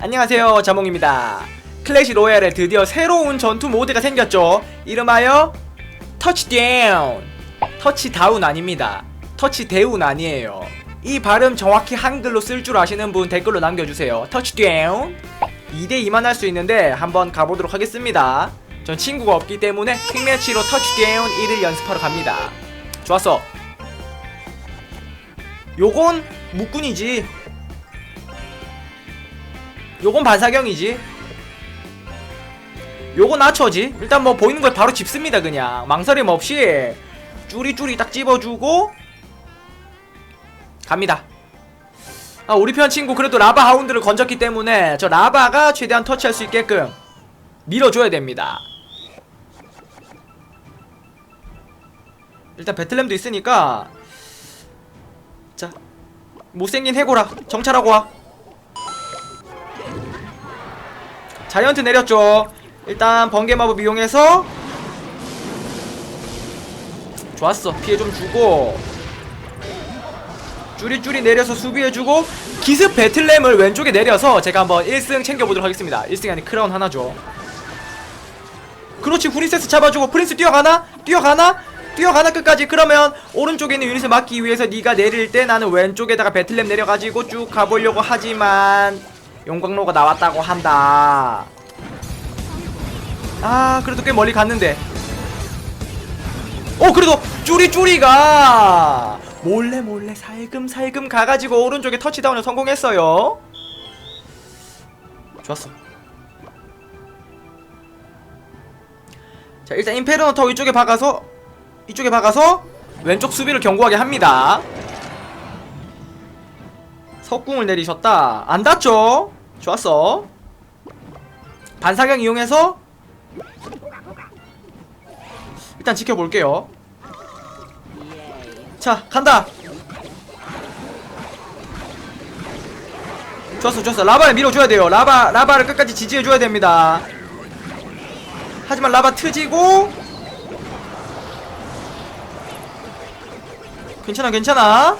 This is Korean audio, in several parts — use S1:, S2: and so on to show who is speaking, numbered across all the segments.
S1: 안녕하세요 자몽입니다. 클래시 로얄에 드디어 새로운 전투 모드가 생겼죠. 이름하여 터치다운. 터치다운 아닙니다. 터치대운 아니에요. 이 발음 정확히 한글로 쓸 줄 아시는 분 댓글로 남겨주세요. 터치다운. 2대2만 할 수 있는데 한번 가보도록 하겠습니다. 전 친구가 없기 때문에 퀵매치로 터치다운 1을 연습하러 갑니다. 좋았어. 요건 묵군이지 요건 반사경이지. 요건 나처지. 일단 뭐 보이는 걸 바로 짚습니다 그냥. 망설임 없이 쭈리쭈리 딱 집어주고 갑니다. 아 우리 편 친구 그래도 라바 하운드를 건졌기 때문에 저 라바가 최대한 터치할 수 있게끔 밀어줘야 됩니다. 일단 배틀램도 있으니까 자 못생긴 해고라 정찰하고 와 자이언트 내렸죠. 일단 번개 마법 이용해서 좋았어. 피해 좀 주고 쭈리쭈리 내려서 수비해주고 기습 배틀램을 왼쪽에 내려서 제가 한번 1승 챙겨보도록 하겠습니다. 1승이 아니 크라운 하나죠. 그렇지 프린세스 잡아주고 프린스 뛰어가나? 뛰어가나? 뛰어가나 끝까지. 그러면 오른쪽에 있는 유닛을 막기 위해서 네가 내릴 때 나는 왼쪽에다가 배틀램 내려가지고 쭉 가보려고 하지만 용광로가 나왔다고 한다. 아 그래도 꽤 멀리 갔는데. 어 그래도 쭈리쭈리가 몰래 몰래 살금살금 가가지고 오른쪽에 터치다운을 성공했어요. 좋았어. 자 일단 임페르노 터 이쪽에 박아서 이쪽에 박아서 왼쪽 수비를 견고하게 합니다. 석궁을 내리셨다. 안 닿죠 좋았어. 반사경 이용해서 일단 지켜볼게요. 자 간다. 좋았어 좋았어. 라바를 밀어줘야 돼요. 라바 라바를 끝까지 지지해줘야 됩니다. 하지만 라바 트지고 괜찮아 괜찮아.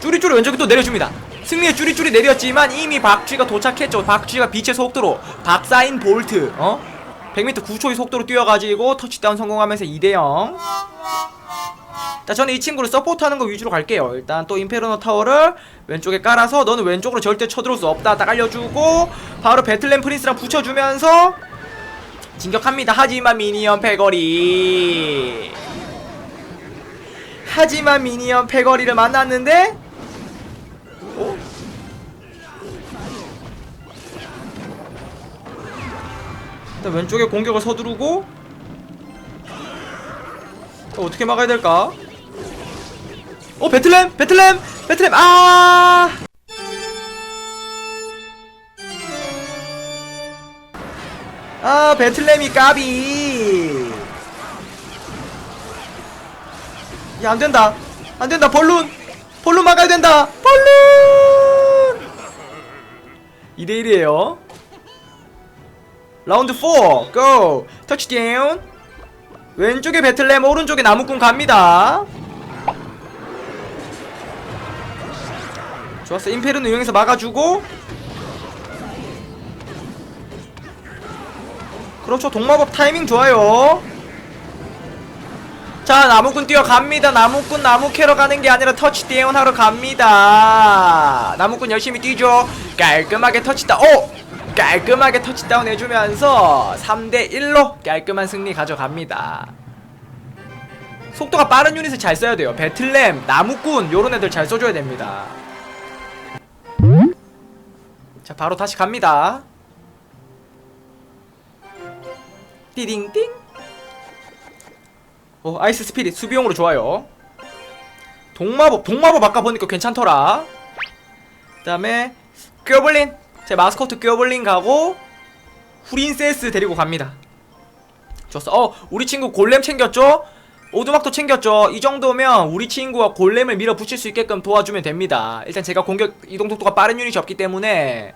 S1: 쭈리쭈리 왼쪽에 또 내려줍니다 승리의 쭈리쭈리 내렸지만 이미 박쥐가 도착했죠. 박쥐가 빛의 속도로 박사인 볼트 어? 100m 9초의 속도로 뛰어가지고 터치다운 성공하면서 2대0 자 저는 이 친구를 서포트하는 거 위주로 갈게요. 일단 또 임페르노 타워를 왼쪽에 깔아서 너는 왼쪽으로 절대 쳐들어올 수 없다. 딱 알려주고 바로 배틀램 프린스랑 붙여주면서 진격합니다. 하지만 미니언 패거리. 하지만 미니언 패거리를 만났는데 일단 왼쪽에 공격을 서두르고 어, 어떻게 막아야 될까? 어 배틀램 배틀램 배틀램 아 아, 배틀램이 까비. 야, 안 된다. 안 된다. 벌룬. 벌룬 막아야 된다. 벌룬. 2대 1이에요. 라운드 4. 고. 터치다운. 왼쪽에 배틀램, 오른쪽에 나무꾼 갑니다. 좋았어. 임페르는 이용해서 막아주고 그렇죠 동마법 타이밍 좋아요 자 나무꾼 뛰어갑니다 나무꾼 나무 캐러 가는 게 아니라 터치다운 하러 갑니다 나무꾼 열심히 뛰죠 깔끔하게 터치다운 오! 깔끔하게 터치다운 해주면서 3대1로 깔끔한 승리 가져갑니다. 속도가 빠른 유닛을 잘 써야 돼요. 배틀램 나무꾼 요런 애들 잘 써줘야 됩니다. 자 바로 다시 갑니다. 띠딩띵. 어 아이스 스피릿 수비용으로 좋아요. 동마법 동마법 아까 보니까 괜찮더라. 그 다음에 꾀블린 제 마스코트 꾀블린 가고 후린세스 데리고 갑니다. 좋았어. 어 우리 친구 골렘 챙겼죠? 오두막도 챙겼죠? 이 정도면 우리 친구가 골렘을 밀어붙일 수 있게끔 도와주면 됩니다. 일단 제가 공격 이동 속도가 빠른 유닛이 없기 때문에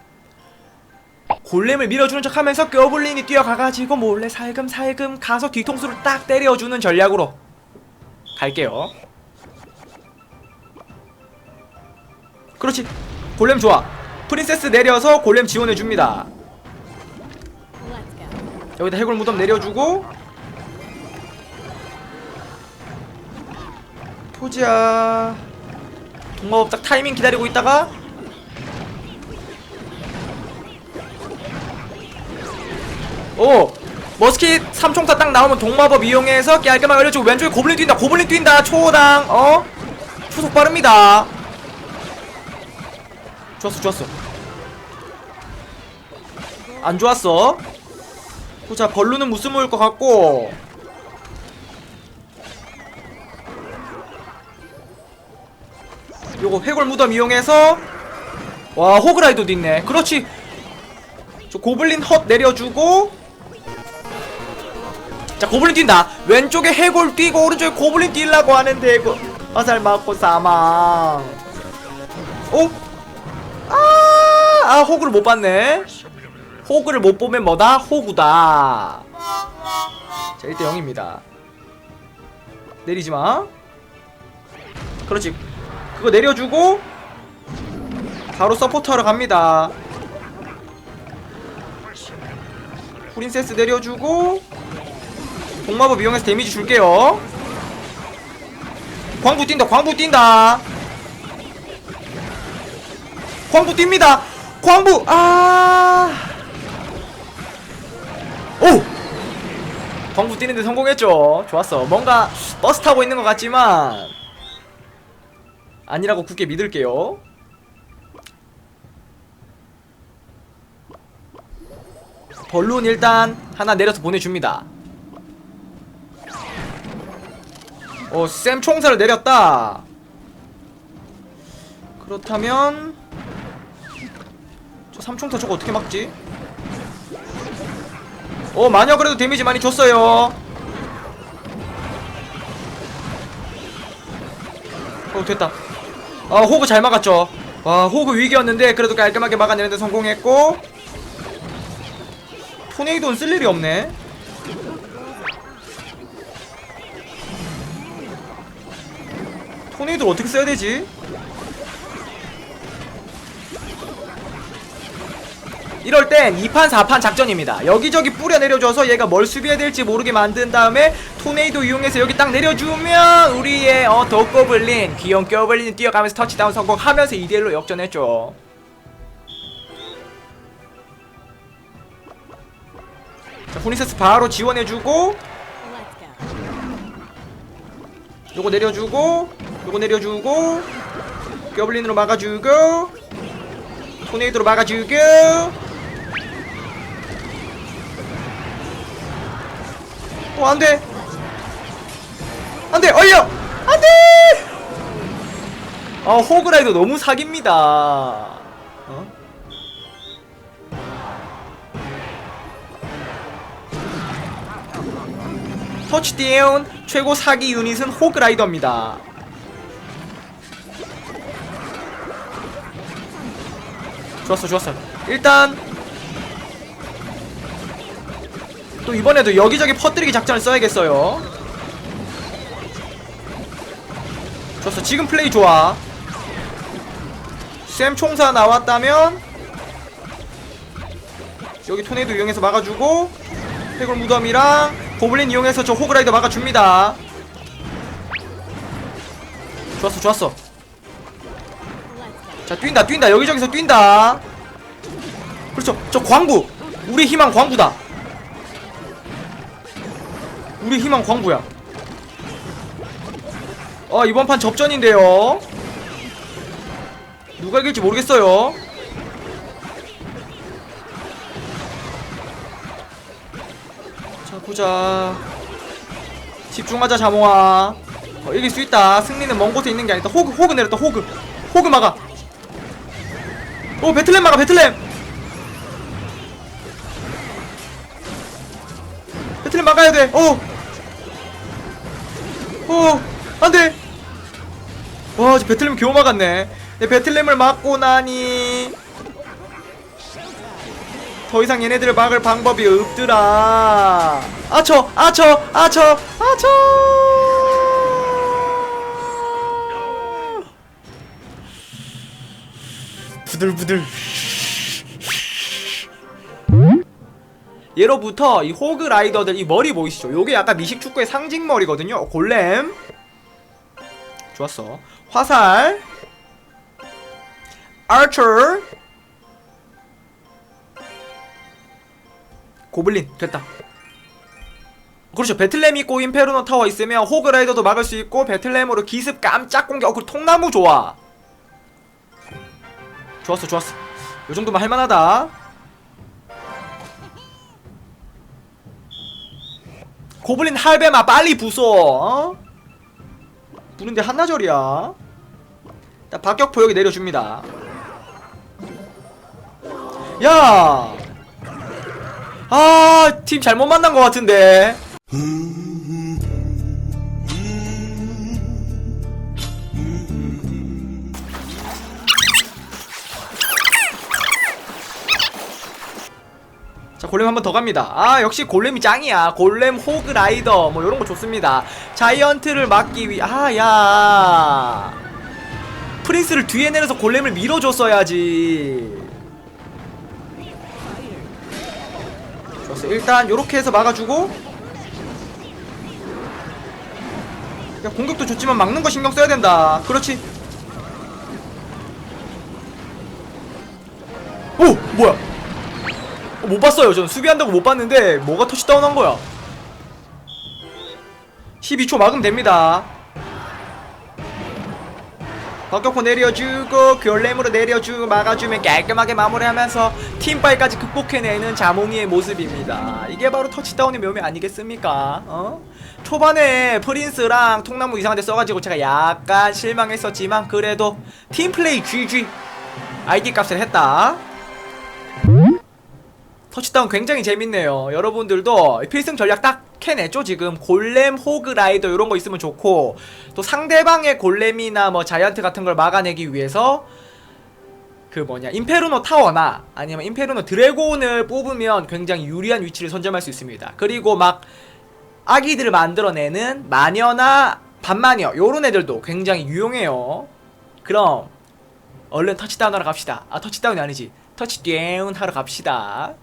S1: 골렘을 밀어주는 척 하면서 껴블린이 뛰어가가지고 몰래 살금살금 가서 뒤통수를 딱 때려주는 전략으로 갈게요. 그렇지. 골렘 좋아 프린세스 내려서 골렘 지원해줍니다. 여기다 해골 무덤 내려주고 포지야 동마법 딱 타이밍 기다리고 있다가 오! 머스킷 삼총타 딱 나오면 동마법 이용해서 깔끔하게 올려주고 왼쪽에 고블린 뛴다 고블린 뛴다 초당 어? 초속 빠릅니다 좋았어 좋았어. 안 좋았어. 자 벌루는 무슨 모일 것 같고. 요거 해골 무덤 이용해서. 와 호그라이더도 있네. 그렇지. 저 고블린 헛 내려주고. 자 고블린 뛴다. 왼쪽에 해골 뛰고 오른쪽에 고블린 뛰려고 하는데 그 화살 맞고 사망. 오? 아, 아 호그를 못 봤네. 호그를 못 보면 뭐다? 호구다. 자 1대 0입니다. 내리지마. 그렇지. 그거 내려주고 바로 서포터로 갑니다. 프린세스 내려주고 동마법 이용해서 데미지 줄게요. 광부 뛴다 광부 뛴다. 광부 뜁니다 광부! 아! 오! 광부 뛰는데 성공했죠. 좋았어. 뭔가 버스 타고 있는 것 같지만 아니라고 굳게 믿을게요. 벌룬 일단 하나 내려서 보내줍니다. 어, 쌤 총사를 내렸다. 그렇다면 저 삼총사 저거 어떻게 막지? 어, 마녀 그래도 데미지 많이 줬어요. 어, 됐다. 아, 호그 잘 막았죠. 와, 호그 위기였는데 그래도 깔끔하게 막아내는데 성공했고 토네이도는 쓸 일이 없네. 토네이도를 어떻게 써야 되지? 이럴 땐 2판 4판 작전입니다 여기저기 뿌려 내려줘서 얘가 뭘 수비해야 될지 모르게 만든 다음에 토네이도 이용해서 여기 딱 내려주면 우리의 어 덕고블린 귀여운 껴블린이 뛰어가면서 터치다운 성공하면서 2대1로 역전했죠 자 프린세스 바로 지원해주고. 요거 내려주고 요거 내려주고 겨블린으로 막아주고 토네이도로 막아주고 어 안돼 안돼 얼려 안돼 아 호그라이더 너무 사기입니다 어? 터치다운 최고 사기 유닛은 호그라이더입니다. 좋았어, 좋았어. 일단 또 이번에도 여기저기 퍼뜨리기 작전을 써야겠어요. 좋았어, 지금 플레이 좋아. 쌤 총사 나왔다면 여기 토네이도 이용해서 막아주고 해골 무덤이랑 고블린 이용해서 저 호그라이더 막아줍니다. 좋았어 좋았어. 자 뛴다 뛴다. 여기저기서 뛴다. 그렇죠. 저 광부 우리 희망 광부다 우리 희망 광부야. 아 이번 판 접전인데요. 누가 이길지 모르겠어요. 자 보자. 집중하자 자몽아. 어, 이길 수 있다. 승리는 먼 곳에 있는 게 아니다. 호그 호그 내렸다 호그. 호그 막아. 오 배틀램 막아 배틀램. 배틀램 막아야 돼오 오 안 돼. 와 이제 배틀램 겨우 막았네. 내 배틀램을 막고 나니. 더 이상 얘네들을 막을 방법이 없더라. 아쳐 아쳐 아쳐 아쳐 부들부들 예로부터 이 호그 라이더들 이 머리 보이시죠? 요게 약간 미식 축구의 상징 머리거든요. 어, 골렘. 좋았어. 화살. 아처. 고블린 됐다. 그렇죠. 배틀램 있고 임페르노 타워 있으면 호그 라이더도 막을 수 있고 배틀램으로 기습 깜짝 공격. 어, 그 통나무 좋아. 좋았어, 좋았어. 요 정도면 할만하다. 고블린 할배마 빨리 부숴. 어? 부는데 한나절이야. 자, 박격포 여기 내려줍니다. 야! 아, 팀 잘못 만난 것 같은데. 골렘 한 번 더 갑니다. 아 역시 골렘이 짱이야. 골렘 호그 라이더. 뭐 요런 거 좋습니다. 자이언트를 막기 위 아야. 프린스를 뒤에 내려서 골렘을 밀어줬어야지. 좋았어. 일단 요렇게 해서 막아주고. 야 공격도 좋지만 막는 거 신경 써야 된다. 그렇지. 오 뭐야 어, 못 봤어요. 전 수비한다고 못 봤는데 뭐가 터치다운 한 거야? 12초 막으면 됩니다. 박격포 내려주고 겨울렘으로 내려주고 막아주면 깔끔하게 마무리하면서 팀파이까지 극복해내는 자몽이의 모습입니다. 이게 바로 터치다운의 묘미 아니겠습니까? 어? 초반에 프린스랑 통나무 이상한 데 써가지고 제가 약간 실망했었지만 그래도 팀플레이 GG 아이디 값을 했다. 터치다운 굉장히 재밌네요. 여러분들도 필승 전략 딱 캐냈죠 지금 골렘 호그 라이더 이런 거 있으면 좋고 또 상대방의 골렘이나 뭐 자이언트 같은 걸 막아내기 위해서 그 뭐냐 임페르노 타워나 아니면 임페르노 드래곤을 뽑으면 굉장히 유리한 위치를 선점할 수 있습니다. 그리고 막 아기들을 만들어내는 마녀나 반마녀 요런 애들도 굉장히 유용해요. 그럼 얼른 터치다운 하러 갑시다. 아 터치다운이 아니지. 터치다운 하러 갑시다.